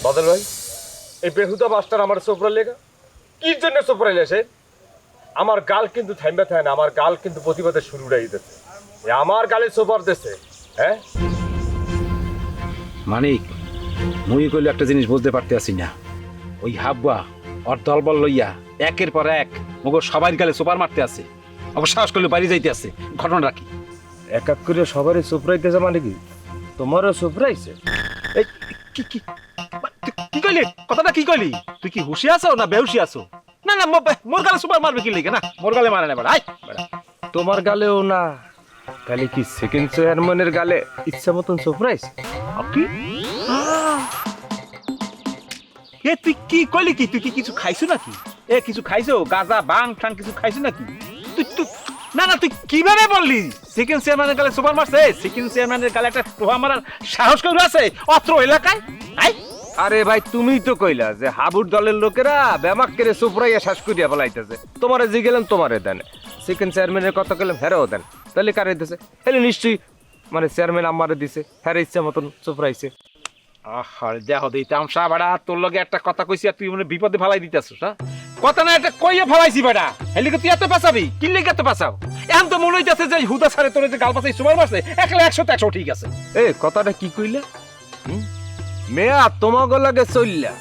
বাদল ভাই এই বেহুদা মাস্টার আমার সোপরা লেগা কি জন্য সোপরা লেসে আমার গাল কিন্তু থাইমবে থাকে না আমার গাল কিন্তু প্রতিবাদের শুরু উড়াই দিতেছে। আমার গালে সোপার দিচ্ছে হ্যাঁ? মানিক মুই কইলে একটা জিনিস বুঝতে পারতে আসি না। ওই হাব্বা ওর দলবল লইয়া একের পর এক মগো সবাই গালে সুপার মারতে আছে ওকে সাহস করলে বাড়ি যাইতে আছে ঘটনা রাখি এক এক করে সবারই সোপরাইতেছে মানে কি? তোমারও সোপরাইছে এই কি কি? কইলি? কথাটা কি কইলি? তুই কি হুশি আছো না বেহুশি আছো? না না মোর গালে সুপার মারবে কি লিখে না? মোর গালে মারে না বেড়া। আই তোমার গালেও না। তাহলে কি সেকেন্ড চেয়ারম্যানের গালে ইচ্ছা মতন সোপরাইছে কি? এ তুই কি কইলি কি? তুই কি কিছু খাইছো নাকি? এ কিছু খাইছো? গাজা বাং ঠাং কিছু খাইছো নাকি? তুই তুই না না তুই কীভাবে বললি? সেকেন্ড চেয়ারম্যানের গালে সুপার মারছে? সেকেন্ড চেয়ারম্যানের গালে একটা টোহা মারার সাহস করে আছে? অত্র এলাকায়? আই আরে ভাই তুমিই তো কইলা যে হাবুর দলের লোকেরা ব্যামাক করে সুপরাইয়া শ্বাস করিয়া ফেলাইতেছে। তোমারে যে গেলাম তোমারে দেন। সেকেন্ড চেয়ারম্যানের কথা কইলাম হ্যারেও দেন। তাহলে কারে দিছে তাহলে নিশ্চয়ই মানে চেয়ারম্যান আমারে দিছে হ্যারে ইচ্ছা মতন সুপরাইছে আহার দেহ দেই তামসা বাড়া তোর লগে একটা কথা কইছি আর তুই মনে বিপদে ফালাই দিতেছিস হ্যাঁ? কথা না একটা কইয়া ফালাইছি বেটা হেলিকে তুই এত পাসাবি কি লেগে এত পাসাও এখন তো মনে হইতেছে যে হুদা সারে তোর যে গাল পাশাই সুপার মারছে একলা একশো একশো ঠিক আছে। এ কথাটা কি কইলা? হুম? মেয়া তোমাকে লাগে চললা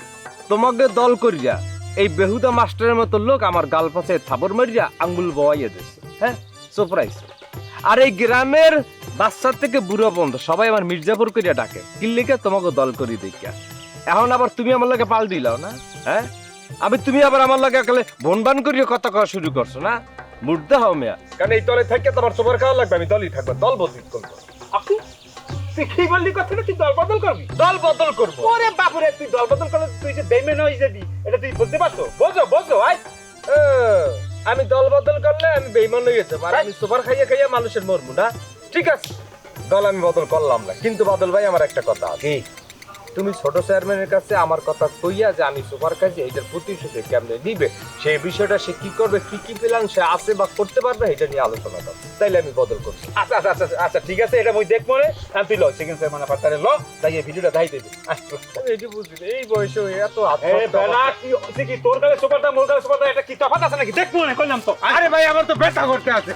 তোমাকে দল করিয়া, এই বেহুদা মাস্টারের মতো লোক আমার গাল পাশে থাবর মারিয়া আঙ্গুল বওয়াইয়া দিছে হ্যাঁ? সুপরাইছে আর এই গ্রামের বাচ্চা থেকে বুড়ো বন্ধ সবাই আমার মির্জাপুর করিয়া ডাকে কিল্লিকে তোমাকে দল করি দেখিয়া। এখন আবার তুমি আমার লাগে পাল দিলাও না হ্যাঁ? আমি তুমি আবার আমার লাগে একালে বনবান করিয়া কথা কওয়া শুরু করছ না? মুর্দা হও মেয়া। কারণ এই দলে থেকে তোমার সবার খাওয়া লাগবে, আমি দলই থাকব, দল বদলি করব তুই কি বললি কথা তুই দল বদল করবি? দল বদল করব। ওরে বাপুরে তুই দল বদল করলে তুই যে বেমেন হয়ে যাবি এটা তুই বুঝতে পারছ? বোঝো বোঝো আই আমি দল বদল করলে আমি বেইমান হয়ে যেতে আর আমি সুপার খাইয়ে খাইয়ে মানুষের মরমু না। ঠিক আছে দল আমি বদল করলাম না। কিন্তু বদল ভাই আমার একটা কথা আছে। তুমি ছোট চেয়ারম্যানের কাছে আমার কথা কইয়া যে আমি সুপার খাইছি এইটার প্রতিশোধে কেমনে নিবে সেই বিষয়টা সে কি করবে কি কি প্ল্যান সে আছে বা করতে পারবে এটা নিয়ে আলোচনা করবে তাইলে আমি বদল করছি। আচ্ছা আচ্ছা আচ্ছা আচ্ছা ঠিক আছে এটা মই দেখ মনে আর তুই ল সেকেন্ড সেম মানে পাতারে ল তাই এই ভিডিওটা দাই দেবি। আচ্ছা আমি এটি বুঝি না, এই বয়সে এত এ বেলা কি তোর গালে সুপারটা মোর গালে সুপারটা এটা কি তফাৎ আছে নাকি? দেখ মনে কইলাম তো। আরে ভাই আমার তো ব্যথা করতে আছে।